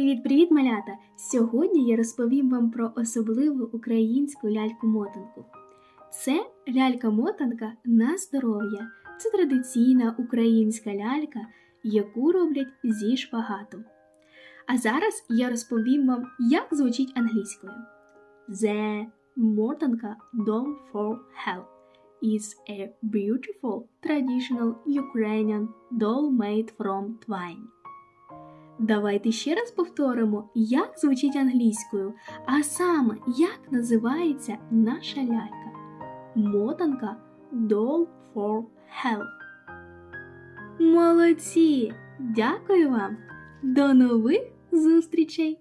Привіт-привіт, малята! Сьогодні я розповім вам про особливу українську ляльку-мотанку. Це лялька-мотанка на здоров'я. Це традиційна українська лялька, яку роблять зі шпагату. А зараз я розповім вам, як звучить англійською. The мотанка doll for help is a beautiful traditional Ukrainian doll made from twine. Давайте ще раз повторимо, як звучить англійською, а саме, як називається наша лялька. Мотанка Doll for Health. Молодці! Дякую вам! До нових зустрічей!